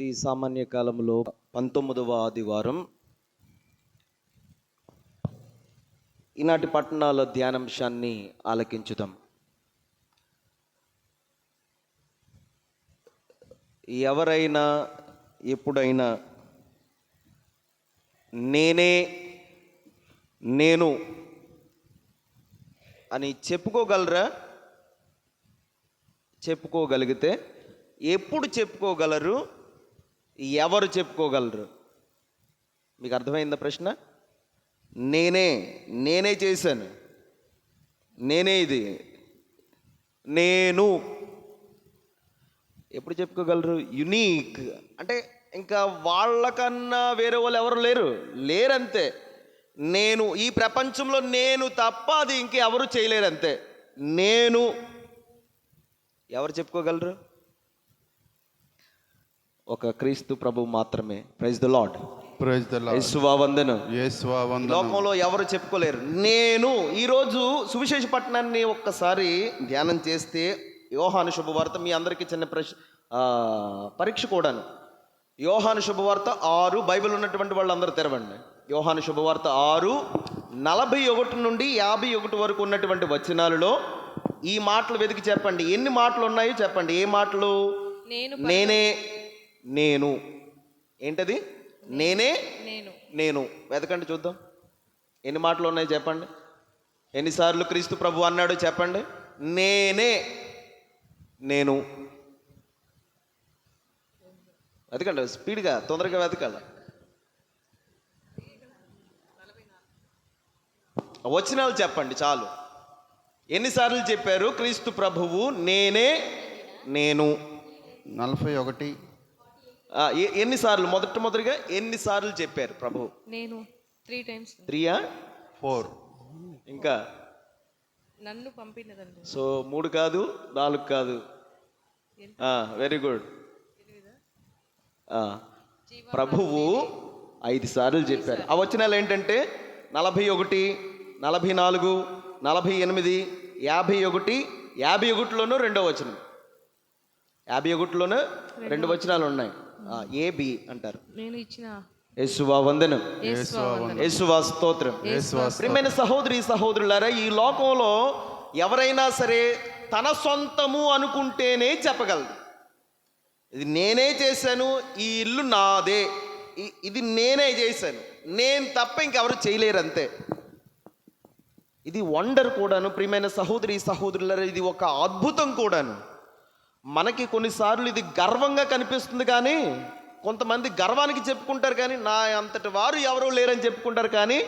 ఈ సామాన్య కాలంలో పంతొమ్మిదవ ఆదివారం. ఈనాటి పట్టణాల ధ్యానాంశాన్ని ఆలకించుదాం. ఎవరైనా ఎప్పుడైనా నేనే నేను అని చెప్పుకోగలరా? చెప్పుకోగలిగితే ఎప్పుడు చెప్పుకోగలరు? ఎవరు చెప్పుకోగలరు? మీకు అర్థమైందా ప్రశ్న? నేనే నేనే చేశాను. నేనే ఇది. నేను. ఎప్పుడు చెప్పుకోగలరు? యునీక్. అంటే ఇంకా వాళ్ళకన్నా వేరే వాళ్ళు ఎవరు లేరు. లేరంతే. నేను ఈ ప్రపంచంలో నేను తప్ప అది ఇంకెవరు చేయలేరు అంతే నేను. ఎవరు చెప్పుకోగలరు? ఒక క్రీస్తు ప్రభు మాత్రమే. Praise the lord praise the lord యేసువా వందనం. యేసువా వందనం. లోకంలో ఎవరు చెప్పుకోలేరు. నేను ఈరోజు సువిశేష పట్టణాన్ని ఒక్కసారి ధ్యానం చేస్తే యోహాను శుభవార్త మీ అందరికీ చిన్న ప్రశ్న ఆ, పరీక్ష కూడాను. యోహాను శుభవార్త ఆరు బైబిల్ ఉన్నటువంటి వాళ్ళందరూ తెరవండి. యోహాను శుభవార్త ఆరు నలభై ఒకటి నుండి యాభై ఒకటి వరకు ఉన్నటువంటి వచనాలలో ఈ మాటలు వెతికి చెప్పండి. ఎన్ని మాటలు ఉన్నాయో చెప్పండి. ఏ మాటలు? నేను నేనే. ఏంటది? నేనే? నేను. నేను. వెతకండి చూద్దాం. ఎన్ని మాటలు ఉన్నాయి చెప్పండి. ఎన్నిసార్లు క్రీస్తు ప్రభు అన్నాడు చెప్పండి. నేనే. నేను. వెతకండి. స్పీడ్గా తొందరగా వెతకాలి. వచనాలు చెప్పండి చాలు. ఎన్నిసార్లు చెప్పారు క్రీస్తు ప్రభువు నేనే నేను. నలభై ఒకటి. ఎన్నిసార్లు? మొదట మొదటిగా ఎన్నిసార్లు చెప్పారు ప్రభువు నేను త్రీ టైమ్స్. త్రీయా? ఫోర్. ఇంకా? నన్ను పంపినదండి. సో మూడు కాదు నాలుగు కాదు. Very good. ప్రభువు ఐదు సార్లు చెప్పారు. ఆ వచనాలు ఏంటంటే నలభై ఒకటి నలభై నాలుగు నలభై ఎనిమిది యాభై ఒకటి యాభై ఒకటిలోనూ రెండో వచనం. యాభై ఒకటిలోనూ రెండు వచనాలు ఉన్నాయి. ఏ బి అంటారు? నేను ఇచ్చిన యేసువా వందనం. యేసువా వందనం. యేసువా స్తోత్రం. యేసువా ప్రియమైన సహోదరి సహోదరులారా ఈ లోకంలో ఎవరైనా సరే తన సొంతము అనుకుంటేనే చెప్పగలదు ఇది నేనే చేశాను ఈ ఇల్లు నాదే. ఇది నేనే చేశాను. నేను తప్ప ఇంకెవరు చేయలేరు అంతే. ఇది వండర్ కూడాను ప్రియమైన సహోదరి సహోదరులారా ఇది ఒక అద్భుతం కూడాను. మనకి కొన్నిసార్లు ఇది గర్వంగా కనిపిస్తుంది కానీ కొంతమంది గర్వానికి చెప్పుకుంటారు కానీ నా అంతటి వారు ఎవరూ లేరని చెప్పుకుంటారు కానీ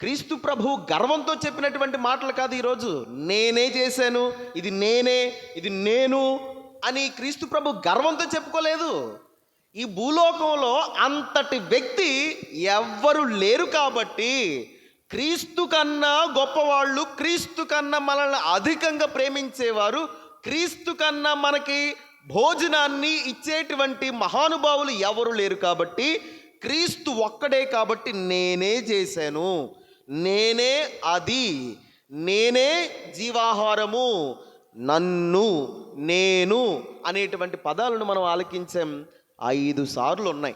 క్రీస్తు ప్రభు గర్వంతో చెప్పినటువంటి మాటలు కాదు ఈరోజు. నేనే చేశాను ఇది నేనే ఇది నేను అని క్రీస్తు ప్రభు గర్వంతో చెప్పుకోలేదు. ఈ భూలోకంలో అంతటి వ్యక్తి ఎవ్వరు లేరు కాబట్టి క్రీస్తు కన్నా గొప్పవాళ్ళు క్రీస్తు కన్నా మనల్ని అధికంగా ప్రేమించేవారు క్రీస్తు కన్నా మనకి భోజనాన్ని ఇచ్చేటువంటి మహానుభావులు ఎవరు లేరు కాబట్టి క్రీస్తు ఒక్కడే కాబట్టి నేనే చేశాను. నేనే అది. నేనే జీవాహారము. నన్ను నేను అనేటువంటి పదాలను మనం ఆలకించాం. ఐదు సార్లు ఉన్నాయి.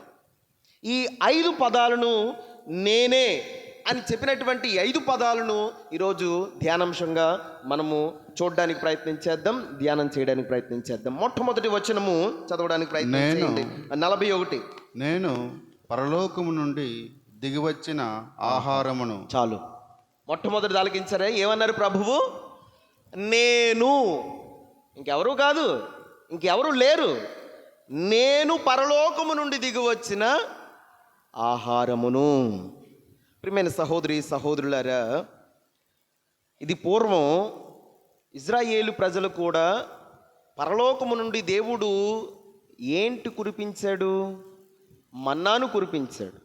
ఈ ఐదు పదాలను నేనే అని చెప్పినటువంటి ఐదు పదాలను ఈరోజు ధ్యానాంశంగా మనము చూడడానికి ప్రయత్నం చేద్దాం ధ్యానం చేయడానికి ప్రయత్నం చేద్దాం. మొట్టమొదటి వచనము చదవడానికి ప్రయత్నం చేయండి. నలభై ఒకటి. నేను పరలోకము నుండి దిగివచ్చిన ఆహారమును చాలు. మొట్టమొదటి ఆలకించారే ఏమన్నారు ప్రభువు? నేను. ఇంకెవరు కాదు ఇంకెవరు లేరు. నేను పరలోకము నుండి దిగి వచ్చిన ఆహారమును. ప్రియమైన సహోదరి సహోదరులారా ఇది పూర్వం ఇజ్రాయేలు ప్రజలు కూడా పరలోకము నుండి దేవుడు ఏంటి కురిపించాడు? మన్నాను కురిపించాడు.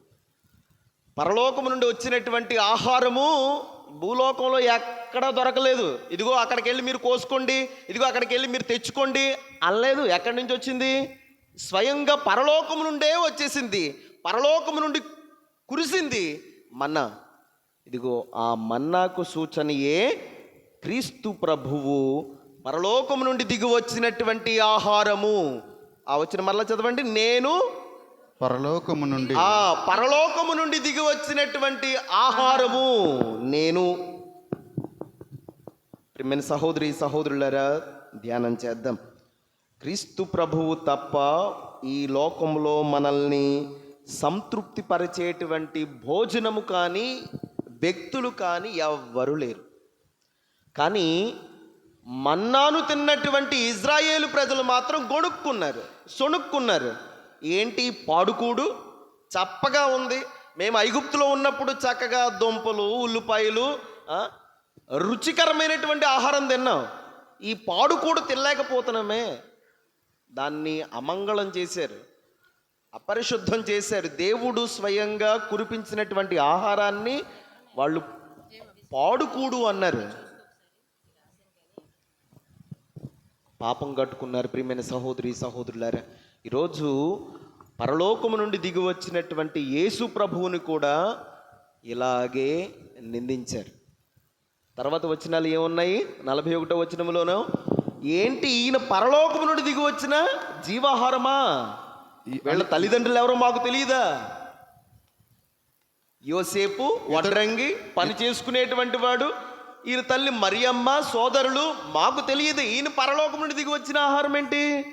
పరలోకము నుండి వచ్చినటువంటి ఆహారము భూలోకంలో ఎక్కడా దొరకలేదు. ఇదిగో అక్కడికి వెళ్ళి మీరు కోసుకోండి ఇదిగో అక్కడికి వెళ్ళి మీరు తెచ్చుకోండి అనలేదు. ఎక్కడి నుంచి వచ్చింది? స్వయంగా పరలోకము నుండే వచ్చేసింది. పరలోకము నుండి కురిసింది. మన్నా. ఇదిగో ఆ మన్నాకు సూచనయే క్రీస్తు ప్రభువు పరలోకము నుండి దిగి వచ్చినటువంటి ఆహారము. ఆ వచ్చిన మరలా చదవండి. నేను పరలోకము నుండి. ఆ పరలోకము నుండి దిగి వచ్చినటువంటి ఆహారము. నేను. ప్రియమైన సహోదరి సహోదరులారా ధ్యానం చేద్దాం. క్రీస్తు ప్రభువు తప్ప ఈ లోకంలో మనల్ని సంతృప్తి పరిచేటువంటి భోజనము కానీ వ్యక్తులు కానీ ఎవ్వరు లేరు. కానీ మన్నాను తిన్నటువంటి ఇజ్రాయేలు ప్రజలు మాత్రం గొణుక్కున్నారు సొణుక్కున్నారు. ఏంటి? పాడుకూడు చప్పగా ఉంది. మేము ఐగుప్తులో ఉన్నప్పుడు చక్కగా దుంపలు ఉల్లిపాయలు రుచికరమైనటువంటి ఆహారం తిన్నాం. ఈ పాడుకూడు తినలేకపోతున్నామే. దాన్ని అమంగళం చేశారు. అపరిశుద్ధం చేశారు. దేవుడు స్వయంగా కురిపించినటువంటి ఆహారాన్ని వాళ్ళు పాడుకూడు అన్నారు. పాపం కట్టుకున్నారు ప్రియమైన సహోదరి సహోదరులారా. ఈరోజు పరలోకము నుండి దిగి వచ్చినటువంటి యేసు ప్రభువుని కూడా ఇలాగే నిందించారు. తర్వాత వచనాలు ఏమున్నాయి? నలభై ఒకటో వచనంలోనూ ఏంటి ఈయన పరలోకము నుండి దిగి వచ్చిన జీవాహారమా? వీళ్ళ తల్లిదండ్రులు ఎవరో మాకు తెలియదా యోసేపు వడ్రంగి పని చేసుకునేటువంటి వాడు. ఈయన తల్లి మరియమ్మ సోదరులు మాకు తెలియదు. ఈయన పరలోకం నుండి దిగి వచ్చిన ఆహారం ఏంటి?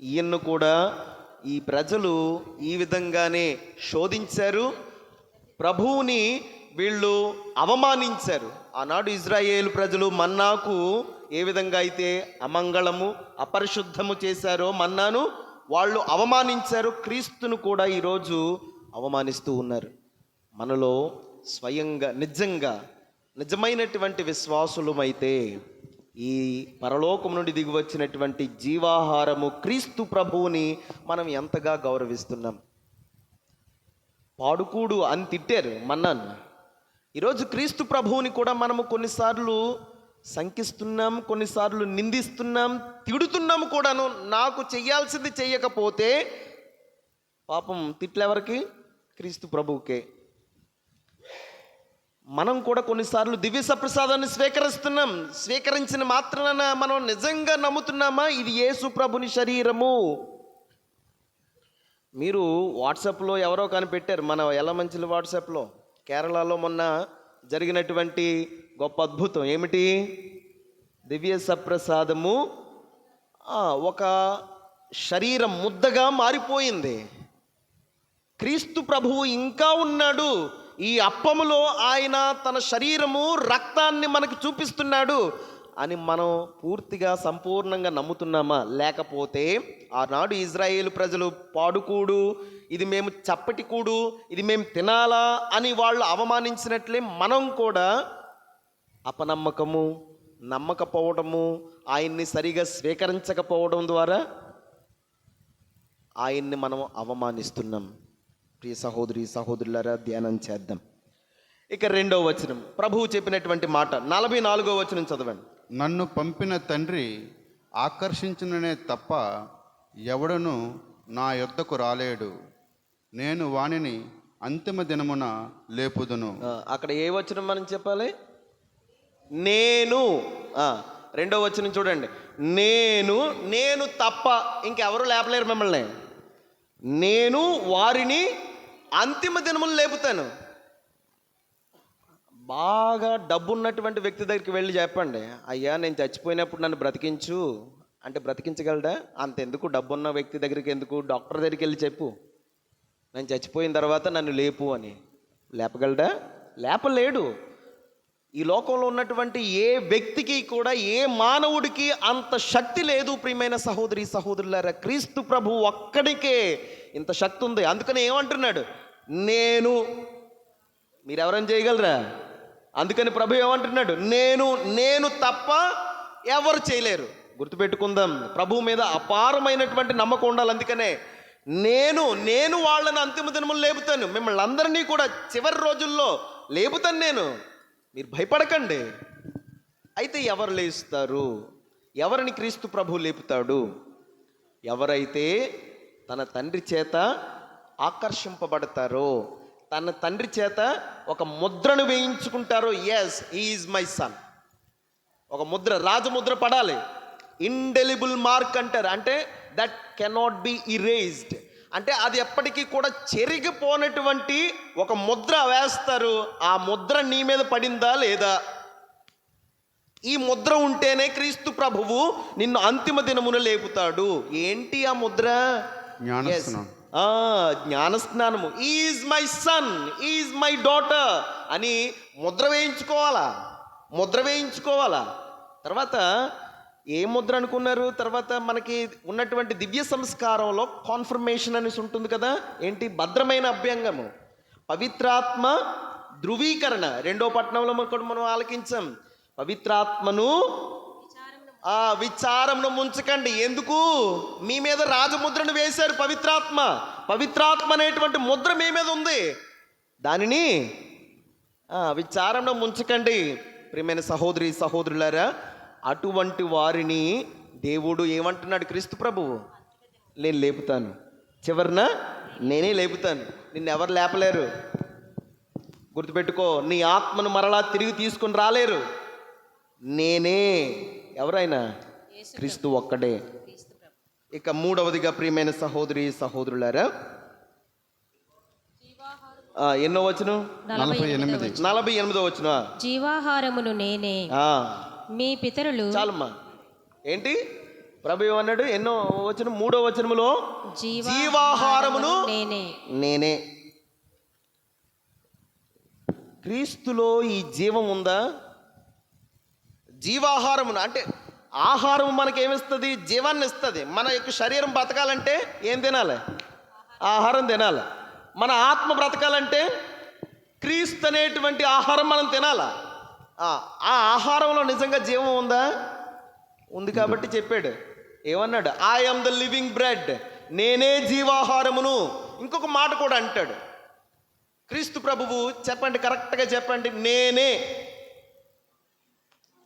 ఈయన్ను కూడా ఈ ప్రజలు ఈ విధంగానే శోధించారు. ప్రభువుని వీళ్ళు అవమానించారు. ఆనాడు ఇజ్రాయేల్ ప్రజలు మన్నాకు ఏ విధంగా అయితే అమంగళము అపరిశుద్ధము చేశారో మన్నాను వాళ్ళు అవమానించారు క్రీస్తును కూడా ఈరోజు అవమానిస్తూ ఉన్నారు. మనలో స్వయంగా నిజంగా నిజమైనటువంటి విశ్వాసులమైతే ఈ పరలోకం నుండి దిగి వచ్చినటువంటి జీవాహారము క్రీస్తు ప్రభువుని మనం ఎంతగా గౌరవిస్తున్నాం. పాడుకూడు అని తిట్టారు మన్నాను. ఈరోజు క్రీస్తు ప్రభువుని కూడా మనము కొన్నిసార్లు శంకిస్తున్నాం కొన్నిసార్లు నిందిస్తున్నాం తిడుతున్నాం కూడాను. నాకు చెయ్యాల్సింది చెయ్యకపోతే పాపం తిట్లెవరికి? క్రీస్తు ప్రభువుకే. మనం కూడా కొన్నిసార్లు దివ్య సప్రసాదాన్ని స్వీకరిస్తున్నాం. స్వీకరించిన మాత్రాన మనం నిజంగా నమ్ముతున్నామా? ఇది యేసు ప్రభుని శరీరము. మీరు వాట్సాప్లో ఎవరో కనిపెట్టారు మన ఎలమంచిల వాట్సాప్లో. కేరళలో మొన్న జరిగినటువంటి గొప్ప అద్భుతం. ఏమిటి? దివ్య సప్రసాదము. ఒక శరీరం ముద్దగా మారిపోయింది. క్రీస్తు ప్రభువు ఇంకా ఉన్నాడు. ఈ అప్పములో ఆయన తన శరీరము రక్తాన్ని మనకు చూపిస్తున్నాడు అని మనం పూర్తిగా సంపూర్ణంగా నమ్ముతున్నామా? లేకపోతే ఆనాడు ఇజ్రాయేల్ ప్రజలు పాడుకూడు ఇది మేము చప్పటికూడు ఇది మేము తినాలా అని వాళ్ళు అవమానించినట్లే మనం కూడా అపనమ్మకము నమ్మకపోవడము ఆయన్ని సరిగా స్వీకరించకపోవడం ద్వారా ఆయన్ని మనం అవమానిస్తున్నాం. ప్రియ సహోదరి సహోదరులారా ధ్యానం చేద్దాం. ఇక రెండో వచనం. ప్రభువు చెప్పినటువంటి మాట. నలభై నాలుగో వచనం చదవండి. నన్ను పంపిన తండ్రి ఆకర్షించుననే తప్ప ఎవడను నా యొద్దకు రాలేడు. నేను వానిని అంతిమ దినమున లేపుదును. అక్కడ ఏ వచనం మనం చెప్పాలి? నేను రెండో వచ్చిన చూడండి. నేను నేను తప్ప ఇంకెవరు లేపలేరు మిమ్మల్ని. నేను వారిని అంతిమ దినములు లేపుతాను. బాగా డబ్బు ఉన్నటువంటి వ్యక్తి దగ్గరికి వెళ్ళి చెప్పండి అయ్యా నేను చచ్చిపోయినప్పుడు నన్ను బ్రతికించు. అంటే బ్రతికించగలడా? అంతెందుకు డబ్బున్న వ్యక్తి దగ్గరికి ఎందుకు? డాక్టర్ దగ్గరికి వెళ్ళి చెప్పు. నేను చచ్చిపోయిన తర్వాత నన్ను లేపు అని. లేపగలడా? లేపలేడు. ఈ లోకంలో ఉన్నటువంటి ఏ వ్యక్తికి కూడా ఏ మానవుడికి అంత శక్తి లేదు ప్రియమైన సహోదరి సహోదరులారా. క్రీస్తు ప్రభు ఒక్కడికే ఇంత శక్తి ఉంది. అందుకని ఏమంటున్నాడు? నేను మీరెవరైనా చేయగలరా? అందుకని ప్రభు ఏమంటున్నాడు? నేను నేను తప్ప ఎవరు చేయలేరు. గుర్తుపెట్టుకుందాం. ప్రభు మీద అపారమైనటువంటి నమ్మకం ఉండాలి. అందుకనే నేను నేను వాళ్ళని అంతిమ దినములు లేపుతాను. మిమ్మల్ని అందరినీ కూడా చివరి రోజుల్లో లేపుతాను నేను. మీరు భయపడకండి. అయితే ఎవరు లేస్తారు? ఎవరిని క్రీస్తు ప్రభు లేపుతాడు? ఎవరైతే తన తండ్రి చేత ఆకర్షింపబడతారో తన తండ్రి చేత ఒక ముద్రను వేయించుకుంటారో ఎస్ ఈజ్ మై సన్ ఒక ముద్ర రాజముద్ర పడాలి. ఇండెలిబుల్ మార్క్ అంటారు. అంటే దట్ కెనాట్ బి ఇరేజ్డ్ అంటే అది ఎప్పటికీ కూడా చెరిగిపోనటువంటి ఒక ముద్ర వేస్తారు. ఆ ముద్ర నీ మీద పడిందా లేదా? ఈ ముద్ర ఉంటేనే క్రీస్తు ప్రభువు నిన్ను అంతిమ దినమున లేపుతాడు. ఏంటి ఆ ముద్ర? జ్ఞానస్నానము. Is my son is my daughter అని ముద్ర వేయించుకోవాలా? ముద్ర వేయించుకోవాలా? తర్వాత ఏ ముద్ర అనుకున్నారు? తర్వాత మనకి ఉన్నటువంటి దివ్య సంస్కారంలో కాన్ఫర్మేషన్ అనేసి ఉంటుంది కదా? ఏంటి? భద్రమైన అభ్యంగము. పవిత్రాత్మ ధృవీకరణ. రెండో పట్టణంలో మనం మనం ఆలకించాం. పవిత్రాత్మను ఆ విచారమును ముంచకండి. ఎందుకు? మీ మీద రాజముద్రను వేశారు పవిత్రాత్మ. పవిత్రాత్మ అనేటువంటి ముద్ర మీ మీద ఉంది. దానిని విచారంలో ముంచకండి. ప్రియమైన సహోదరి సహోదరులారా అటువంటి వారిని దేవుడు ఏమంటున్నాడు క్రీస్తు ప్రభువు? నేను లేపుతాను. చివరిన నేనే లేపుతాను. నిన్ను ఎవరు లేపలేరు? గుర్తుపెట్టుకో నీ ఆత్మను మరలా తిరిగి తీసుకుని రాలేరు. నేనే. ఎవరైనా? క్రీస్తు ఒక్కడే. ఇక మూడవదిగా ప్రియమైన సహోదరి సహోదరులారా ఎన్నో వచనం? నలభై ఎనిమిది నలభై ఎనిమిదో. వచ్చిన జీవాహారమును నేనే. మీ పితరులు చాలమ్మా. ఏంటి? ప్రభు ఏమన్నాడు? ఎన్నో వచనం మూడో వచనములో జీవాహారమును నేనే. నేనే. క్రీస్తులో ఈ జీవం ఉందా? జీవాహారమును అంటే ఆహారం మనకి ఏమిస్తుంది జీవాన్ని ఇస్తుంది మన యొక్క శరీరం బతకాలంటే ఏం తినాలి? ఆహారం తినాలి. మన ఆత్మ బ్రతకాలంటే క్రీస్తు అనేటువంటి ఆహారం మనం తినాలా? ఆ ఆ ఆహారంలో నిజంగా జీవం ఉందా? ఉంది కాబట్టి చెప్పాడు. ఏమన్నాడు? I am the living bread నేనే జీవాహారమును. ఇంకొక మాట కూడా అంటాడు. క్రీస్తు ప్రభువు చెప్పండి కరెక్ట్గా చెప్పండి. నేనే.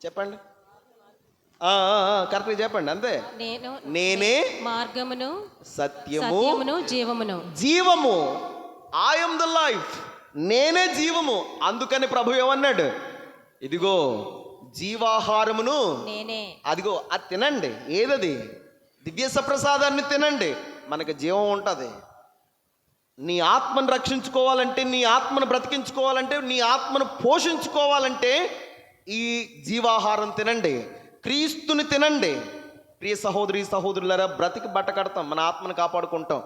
చెప్పండి. కరెక్ట్గా చెప్పండి అంతే. నేను నేనే మార్గమును సత్యము సత్యమును జీవమును. జీవము. ఐఎమ్ ద లైఫ్ నేనే జీవము. అందుకని ప్రభు ఏమన్నాడు? ఇదిగో జీవాహారమును నేనే. అదిగో అది తినండి. ఏదది? దివ్య సప్రసాదాన్ని తినండి. మనకు జీవం ఉంటుంది. నీ ఆత్మను రక్షించుకోవాలంటే నీ ఆత్మను బ్రతికించుకోవాలంటే నీ ఆత్మను పోషించుకోవాలంటే ఈ జీవాహారం తినండి. క్రీస్తుని తినండి. ప్రియ సహోదరి సహోదరులారా బ్రతికి బట్ట కడతాం మన ఆత్మను కాపాడుకుంటాం.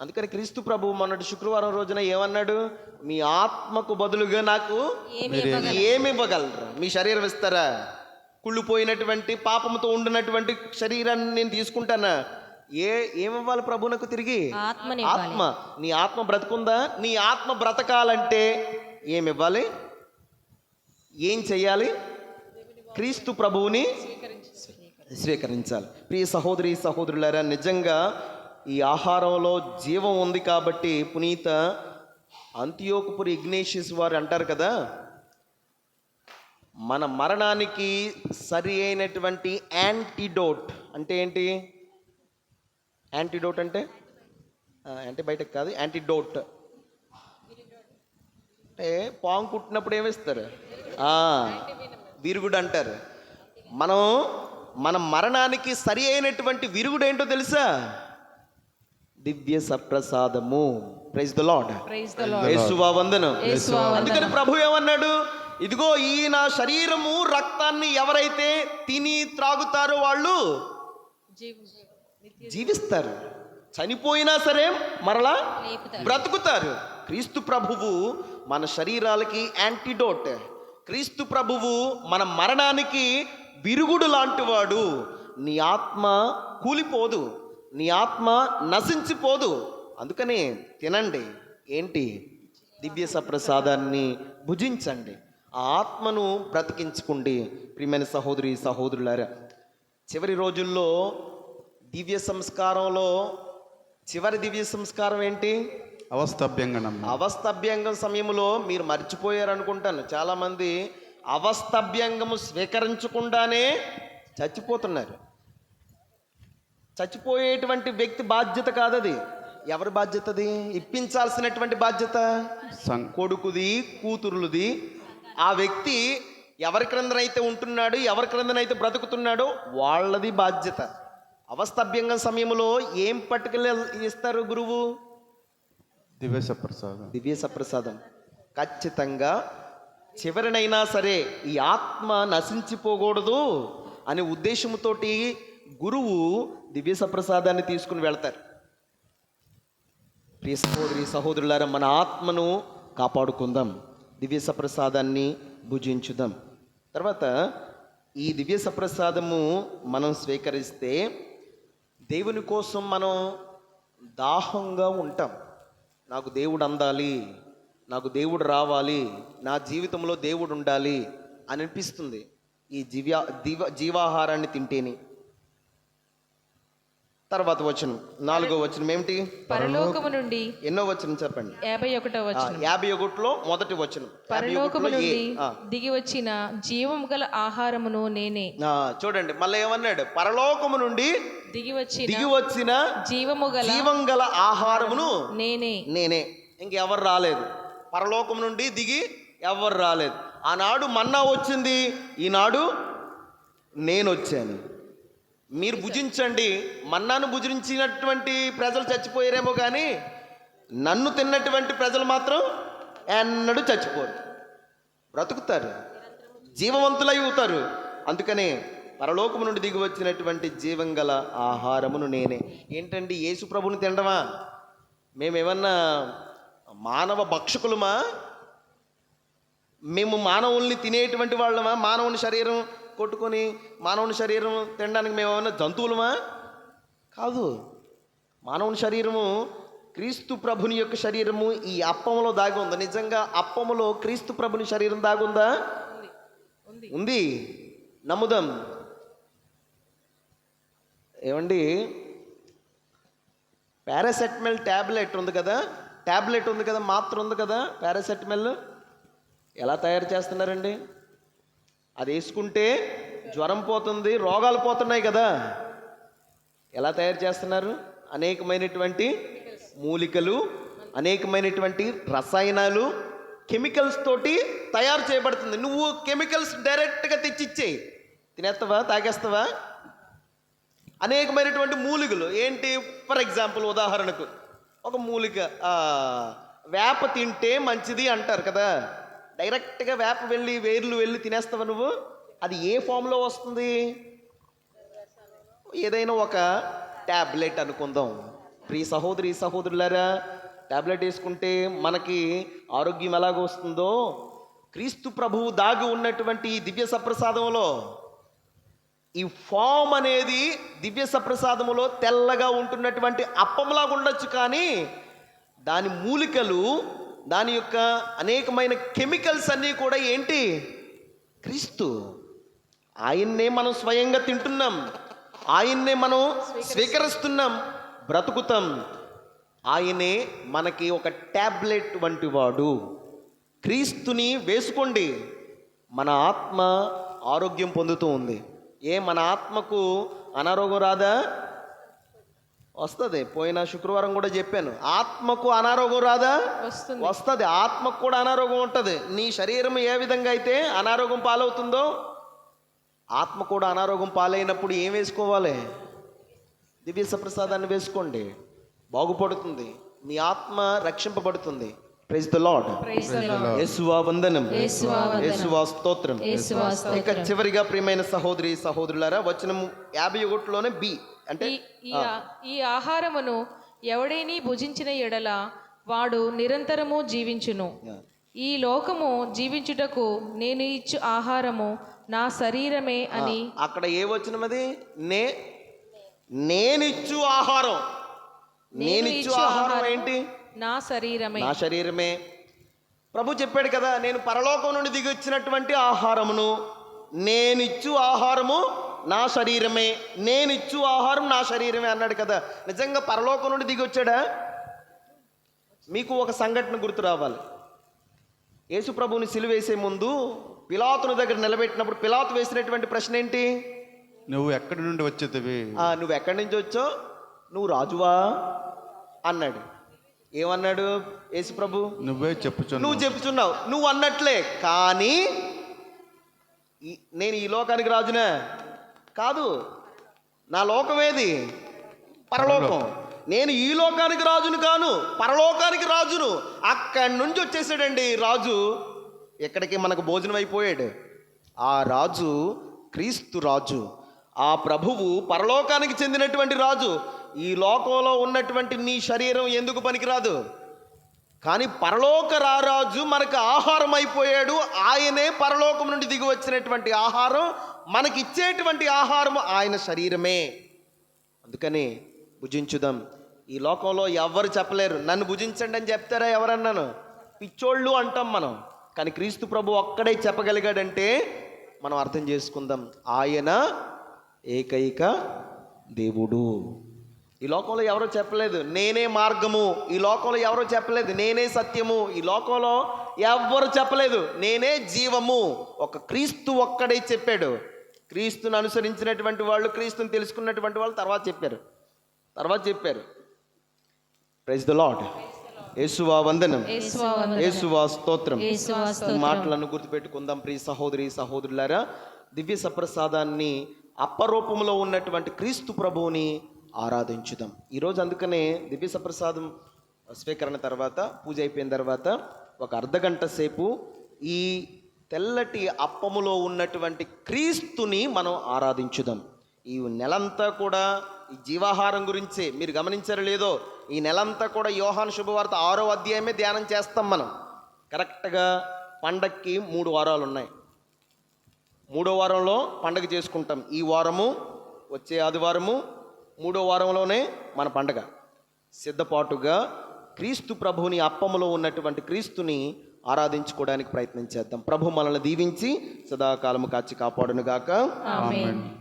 అందుకని క్రీస్తు ప్రభు మొన్నటి శుక్రవారం రోజున ఏమన్నాడు? మీ ఆత్మకు బదులుగా నాకు ఏమి ఇవ్వగలరు? ఏమి మీ శరీరం ఇస్తారా? కుళ్ళిపోయినటువంటి పాపముతో ఉండినటువంటి శరీరాన్ని నేను తీసుకుంటానా? ఏ ఏమివ్వాలి ప్రభునకు తిరిగి? ఆత్మని ఇవ్వాలి. ఆత్మ. నీ ఆత్మ బ్రతుకుందా? నీ ఆత్మ బ్రతకాలంటే ఏమివ్వాలి? ఏం చెయ్యాలి? క్రీస్తు ప్రభువుని స్వీకరించాలి. ప్రియ సహోదరి సహోదరులారా నిజంగా ఈ ఆహారంలో జీవం ఉంది కాబట్టి పునీత అంత్యోకపురి ఇగ్నేషియస్ వారు అంటారు కదా మన మరణానికి సరి అయినటువంటి యాంటీడోట్ అంటే ఏంటి? యాంటీడోట్ అంటే? యాంటీబయాటిక్ కాదు యాంటీడోట్ అంటే పాము కుట్టినప్పుడు ఏమిస్తారు విరుగుడు అంటారు. మనం మన మరణానికి సరి అయినటువంటి విరుగుడు ఏంటో తెలుసా? దివ్య సప్రసాదము. ప్రైజ్ ద లాడ్ యేసువా వందనం. యేసువా అందుకని ప్రభు ఏమన్నాడు? ఇదిగో ఈ నా శరీరము రక్తాన్ని ఎవరైతే తిని త్రాగుతారో వాళ్ళు జీవిస్తారు. చనిపోయినా సరే మరలా లేపుతారు. బ్రతుకుతారు. క్రీస్తు ప్రభువు మన శరీరాలకి యాంటీడోట్ క్రీస్తు ప్రభువు మన మరణానికి విరుగుడు లాంటివాడు. నీ ఆత్మ కూలిపోదు. నీ ఆత్మ నశించిపోదు. అందుకని తినండి. ఏంటి? దివ్య సప్రసాదాన్ని భుజించండి. ఆ ఆత్మను బ్రతికించుకోండి. ప్రియమైన సహోదరి సహోదరులారా చివరి రోజుల్లో దివ్య సంస్కారంలో చివరి దివ్య సంస్కారం ఏంటి? అవస్తభ్యంగనం అవస్తభ్యంగం సమయంలో మీరు మర్చిపోయారు అనుకుంటాను చాలామంది అవస్తభ్యంగము స్వీకరించకుండానే చచ్చిపోతున్నారు. చచ్చిపోయేటువంటి వ్యక్తి బాధ్యత కాదది. ఎవరి బాధ్యతది? ఇప్పించాల్సినటువంటి బాధ్యత? కొడుకుది కూతురులది. ఆ వ్యక్తి ఎవరి క్రిందనైతే ఉంటున్నాడు ఎవరి క్రిందనైతే బ్రతుకుతున్నాడో వాళ్ళది బాధ్యత. అవస్తభ్యంగం సమయంలో ఏం పట్టుకెళ్ళి ఇస్తారు గురువు? దివ్య ప్రసాదం దివ్య సప్రసాదం ఖచ్చితంగా చివరినైనా సరే ఈ ఆత్మ నశించిపోకూడదు అనే ఉద్దేశంతోటి గురువు దివ్య సప్రసాదాన్ని తీసుకుని వెళ్తారు. ప్రియ సహోదరి సహోదరులారా మన ఆత్మను కాపాడుకుందాం. దివ్య సప్రసాదాన్ని భుజించుదాం. తర్వాత ఈ దివ్య సప్రసాదము మనం స్వీకరిస్తే దేవుని కోసం మనం దాహంగా ఉంటాం. నాకు దేవుడు అందాలి నాకు దేవుడు రావాలి నా జీవితంలో దేవుడు ఉండాలి అని అనిపిస్తుంది ఈ జీవ్యా దీవ జీవాహారాన్ని తింటేనే. తర్వాత వచనం. నాలుగో వచనం ఏమిటి? పరలోకము నుండి ఎన్నో వచనం చెప్పండి. యాభై ఒకటో ఆ, వచనం. యాభై ఒకటిలో మొదటి వచనం. యాభై పరలోకము? నుండి. దిగి వచ్చిన జీవం గల ఆహారమును నేనే. చూడండి మళ్ళీ ఏమన్నాడు? పరలోకము నుండి దిగి వచ్చిన దిగి వచ్చిన జీవము గల జీవం గల ఆహారమును నేనే. నేనే. ఇంకెవరు రాలేదు? పరలోకం నుండి దిగి ఎవరు రాలేదు? ఆనాడు మన్నా వచ్చింది? ఈనాడు నేను వచ్చాను. మీరు భుజించండి. మన్నాను భుజించినటువంటి ప్రజలు చచ్చిపోయారేమో కానీ నన్ను తిన్నటువంటి ప్రజలు మాత్రం ఎన్నడూ చచ్చిపోరు. బ్రతుకుతారు. జీవవంతులై అవుతారు. అందుకనే పరలోకము నుండి దిగి వచ్చినటువంటి జీవం గల ఆహారమును నేనే. ఏంటండి? యేసు ప్రభుని తినడమా? మేమేమన్నా మానవ భక్షకులమా? మేము మానవుల్ని తినేటువంటి వాళ్ళమా? మానవుని శరీరం కొట్టుకొని మానవుని శరీరం తినడానికి మేము ఏమైనా జంతువులమా? కాదు. మానవుని శరీరము క్రీస్తు ప్రభుని యొక్క శరీరము ఈ అప్పములో దాగి ఉంది? నిజంగా అప్పములో క్రీస్తు ప్రభుని శరీరం దాగుందా ఉంది? నమ్ముదాం. ఏమండి? పారాసెటమాల్ ట్యాబ్లెట్ ఉంది కదా? ట్యాబ్లెట్ ఉంది కదా? మాత్ర ఉంది కదా? పారాసెటమాల్? ఎలా తయారు చేస్తున్నారండి? అది వేసుకుంటే జ్వరం పోతుంది రోగాలు పోతున్నాయి కదా. ఎలా తయారు చేస్తున్నారు? అనేకమైనటువంటి మూలికలు అనేకమైనటువంటి రసాయనాలు కెమికల్స్ తోటి తయారు చేయబడుతుంది. నువ్వు కెమికల్స్ డైరెక్ట్గా తెచ్చిచ్చేయి తినేస్తావా తాగేస్తావా? అనేకమైనటువంటి మూలికలు. ఏంటి? ఫర్ ఎగ్జాంపుల్ ఉదాహరణకు ఒక మూలిక వేప తింటే మంచిది అంటారు కదా. డైరెక్ట్గా వేప వెళ్ళి వేర్లు వెళ్ళి తినేస్తావు నువ్వు? అది ఏ ఫామ్లో వస్తుంది? ఏదైనా ఒక ట్యాబ్లెట్ అనుకుందాం. ప్రియ సహోదరి సహోదరులారా ట్యాబ్లెట్ వేసుకుంటే మనకి ఆరోగ్యం ఎలాగ వస్తుందో క్రీస్తు ప్రభువు దాగి ఉన్నటువంటి ఈ దివ్య సప్రసాదంలో ఈ ఫామ్ అనేది దివ్య సప్రసాదములో తెల్లగా ఉంటున్నటువంటి అప్పంలాగా ఉండొచ్చు కానీ దాని మూలికలు దాని యొక్క అనేకమైన కెమికల్స్ అన్నీ కూడా ఏంటి? క్రీస్తు. ఆయన్నే మనం స్వయంగా తింటున్నాం. ఆయన్నే మనం స్వీకరిస్తున్నాం. బ్రతుకుతాం. ఆయనే మనకి ఒక ట్యాబ్లెట్ వంటి వాడు. క్రీస్తుని వేసుకోండి. మన ఆత్మ ఆరోగ్యం పొందుతూ ఉంది. ఏ మన ఆత్మకు అనారోగ్యం రాదా? వస్తుంది. పోయిన శుక్రవారం కూడా చెప్పాను. ఆత్మకు అనారోగ్యం రాదా? వస్తుంది. వస్తుంది. ఆత్మకు కూడా అనారోగ్యం ఉంటుంది. నీ శరీరం ఏ విధంగా అయితే అనారోగ్యం పాలవుతుందో ఆత్మ కూడా అనారోగ్యం పాలైనప్పుడు ఏం వేసుకోవాలి? దివ్య సప్రసాదాన్ని వేసుకోండి. బాగుపడుతుంది. మీ ఆత్మ రక్షింపబడుతుంది. Praise the lord Praise the Lord. యేసువా వందనం. యేసువా వందనం. యేసువా స్తోత్రం. యేసువా స్తోత్రం. ఇక చివరిగా ప్రియమైన సహోదరి సహోదరులారా వచనం యాభై ఒకటిలోనే బి. అంటే ఈ ఆహారమును ఎవడైని భుజించిన ఎడల వాడు నిరంతరము జీవించును. ఈ లోకము జీవించుటకు నేను ఇచ్చు ఆహారము నా శరీరమే అని అక్కడ ఏ వచనం అది? నే నేనిచ్చు ఆహారం. నేనిచ్చు ఆహారం ఏంటి? నా శరీరమే. నా శరీరమే. ప్రభు చెప్పాడు కదా నేను పరలోకం నుండి దిగి వచ్చినటువంటి ఆహారమును నేనిచ్చు ఆహారము నా శరీరమే నేనిచ్చు ఆహారం నా శరీరమే అన్నాడు కదా. నిజంగా పరలోకం నుండి దిగి వచ్చాడా? మీకు ఒక సంఘటన గుర్తు రావాలి. యేసు ప్రభువుని సిలువేసే ముందు పిలాతుని దగ్గర నిలబెట్టినప్పుడు పిలాతు వేసినటువంటి ప్రశ్న ఏంటి? నువ్వు ఎక్కడి నుండి వచ్చేదివి? "ఆ, నువ్వు ఎక్కడి నుంచి వచ్చావు? నువ్వు రాజువా? అన్నాడు. ఏమన్నాడు యేసు ప్రభు? నువ్వే చెప్పుచున్నావు. నువ్వు చెప్తున్నావు నువ్వు అన్నట్లే. కానీ నేను ఈ లోకానికి రాజునా? కాదు. నా లోకమేది? పరలోకం. నేను ఈ లోకానికి రాజును కాను పరలోకానికి రాజును. అక్కడి నుంచి వచ్చేసాడండి రాజు. ఎక్కడికి మనకు భోజనం అయిపోయాడు. ఆ రాజు క్రీస్తు రాజు. ఆ ప్రభువు పరలోకానికి చెందినటువంటి రాజు. ఈ లోకంలో ఉన్నటువంటి నీ శరీరం ఎందుకు పనికిరాదు? కానీ పరలోక రారాజు మనకు ఆహారం అయిపోయాడు ఆయనే పరలోకం నుండి దిగి వచ్చినటువంటి ఆహారం. మనకి ఇచ్చేటువంటి ఆహారం ఆయన శరీరమే. అందుకని భుజించుదాం. ఈ లోకంలో ఎవరు చెప్పలేరు. నన్ను భుజించండి అని చెప్తారా ఎవరన్నాను? పిచ్చోళ్ళు అంటాం మనం. కానీ క్రీస్తు ప్రభు ఒక్కడే చెప్పగలిగాడంటే మనం అర్థం చేసుకుందాం. ఆయన ఏకైక దేవుడు. ఈ లోకంలో ఎవరో చెప్పలేదు. నేనే మార్గము. ఈ లోకంలో ఎవరో చెప్పలేదు. నేనే సత్యము. ఈ లోకంలో ఎవ్వరు చెప్పలేదు. నేనే జీవము. ఒక క్రీస్తు ఒక్కడే చెప్పాడు. క్రీస్తుని అనుసరించినటువంటి వాళ్ళు క్రీస్తుని తెలుసుకున్నటువంటి వాళ్ళు తర్వాత చెప్పారు. తర్వాత చెప్పారు. ప్రైజ్ ద లాడ్ యేసువా వందనం. యేసువా స్తోత్రం. మాటలను గుర్తుపెట్టుకుందాం ప్రియ సహోదరి సహోదరులారా. దివ్య సప్రసాదాన్ని అప్పరూపంలో ఉన్నటువంటి క్రీస్తు ప్రభువుని ఆరాధించుదాం. ఈరోజు అందుకనే దివ్య సప్రసాదం స్వీకరణ తర్వాత పూజ అయిపోయిన తర్వాత ఒక అర్ధగంట సేపు ఈ తెల్లటి అప్పములో ఉన్నటువంటి క్రీస్తుని మనం ఆరాధించుదాం. ఈ నెలంతా కూడా ఈ జీవాహారం గురించే మీరు గమనించరు లేదో ఈ నెలంతా కూడా యోహాను శుభవార్త ఆరో అధ్యాయమే ధ్యానం చేస్తాం మనం. కరెక్ట్గా పండక్కి మూడు వారాలు ఉన్నాయి మూడో వారంలో పండగ చేసుకుంటాం. ఈ వారము వచ్చే ఆదివారము మూడో వారంలోనే మన పండగ. సిద్ధపాటుగా క్రీస్తు ప్రభువుని అప్పములో ఉన్నటువంటి క్రీస్తుని ఆరాధించుకోవడానికి ప్రయత్నం చేద్దాం. ప్రభు మనల్ని దీవించి సదాకాలము కాచి కాపాడునుగాక. ఆమేన్.